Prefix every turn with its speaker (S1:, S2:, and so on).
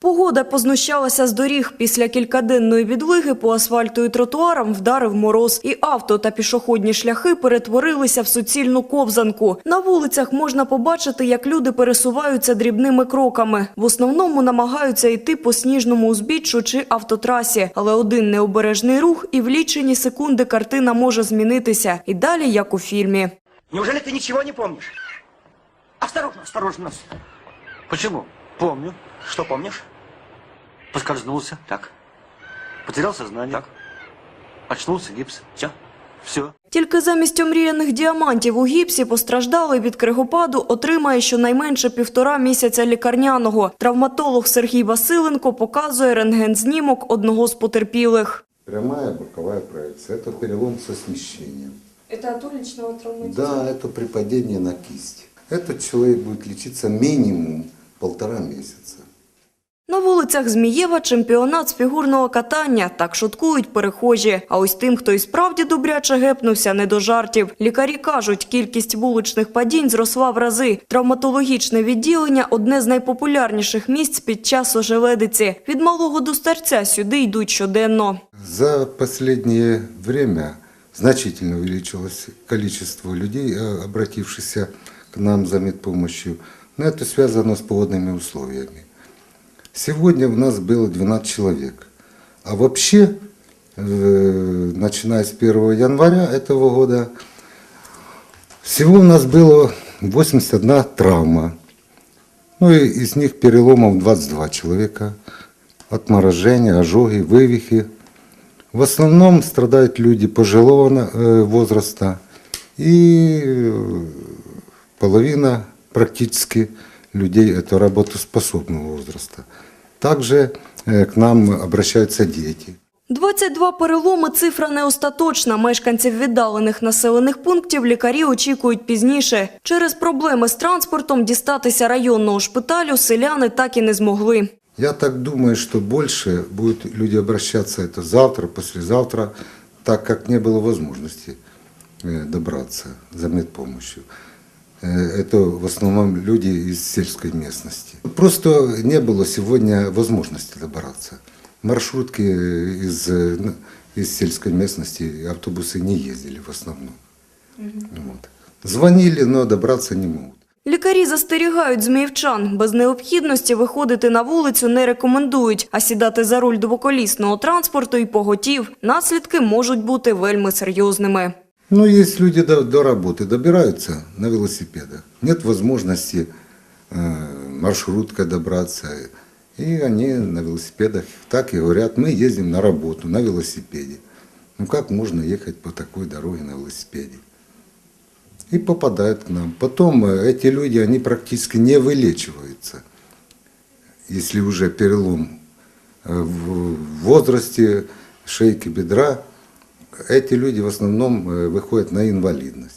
S1: Погода познущалася з доріг. Після кількаденної відлиги по асфальту і тротуарам вдарив мороз. І авто та пішохідні шляхи перетворилися в суцільну ковзанку. На вулицях можна побачити, як люди пересуваються дрібними кроками. В основному намагаються йти по сніжному узбіччю чи автотрасі. Але один необережний рух і в лічені секунди картина може змінитися. І далі, як у фільмі.
S2: Неужели ты ничего не помнишь? Осторожно, осторожно.
S3: Почему? Помню.
S2: Что помнишь?
S3: Поскользнулся.
S2: Так,
S3: Потерял сознание.
S2: так,
S3: Очнулся гипс.
S2: все.
S3: Все.
S1: Тільки замість омріяних діамантів у гіпсі постраждалий від кригопаду отримає щонайменше півтора місяця лікарняного. Травматолог Сергій Василенко показує рентген-знімок одного з потерпілих.
S4: Прямая боковая проекция. Это перелом со смещением.
S1: Це від уличного
S4: Да, это при падении на кисть. Этот человек будет лечиться минимум полтора месяца.
S1: На вулицях Змієва чемпіонат з фігурного катання. Так шуткують перехожі. А ось тим, хто і справді добряче гепнувся, не до жартів. Лікарі кажуть, кількість вуличних падінь зросла в рази. Травматологічне відділення – одне з найпопулярніших місць під час ожеледиці. Від малого до старця сюди йдуть щоденно.
S4: За последнее время значительно увеличилось количество людей, обратившихся к нам за медпомощью. Но это связано с погодными условиями. Сегодня у нас было 12 человек. А вообще, э, начиная с 1 января этого года, всего у нас было 81 травма. Ну и из них переломов 22 человека. Отморожения, ожоги, вывихи. В основном страдают люди пожилого э, возраста и э, половина практически людей это работоспособного возраста. Также э, к нам обращаются дети.
S1: 22 переломи – цифра не остаточна. Мешканців віддалених населених пунктів лікарі очікують пізніше. Через проблеми з транспортом дістатися районного шпиталю селяни так і не змогли.
S4: Я так думаю, что больше будут люди обращаться это завтра, послезавтра, так как не было возможности э, добраться за медпомощью. Э, Это в основном люди из сельской местности. Просто не было сегодня возможности добраться. Маршрутки из, э, ну, из сельской местности, автобусы не ездили в основном. Вот. Звонили, но добраться не могут.
S1: Лікарі застерігають зміївчан. Без необхідності виходити на вулицю не рекомендують, а сідати за руль двоколісного транспорту і поготів. Наслідки можуть бути вельми серйозними.
S4: Ну, есть люди до, до работы добираются на велосипедах. Нет возможности э, маршруткой добраться. И они на велосипедах так и говорят, мы ездим на работу на велосипеде. Ну как можно ехать по такой дороге на велосипеде? И попадают к нам. Потом э, эти люди, они практически не вылечиваются. Если уже перелом э, в возрасте шейки бедра, эти люди в основном э, выходят на инвалидность.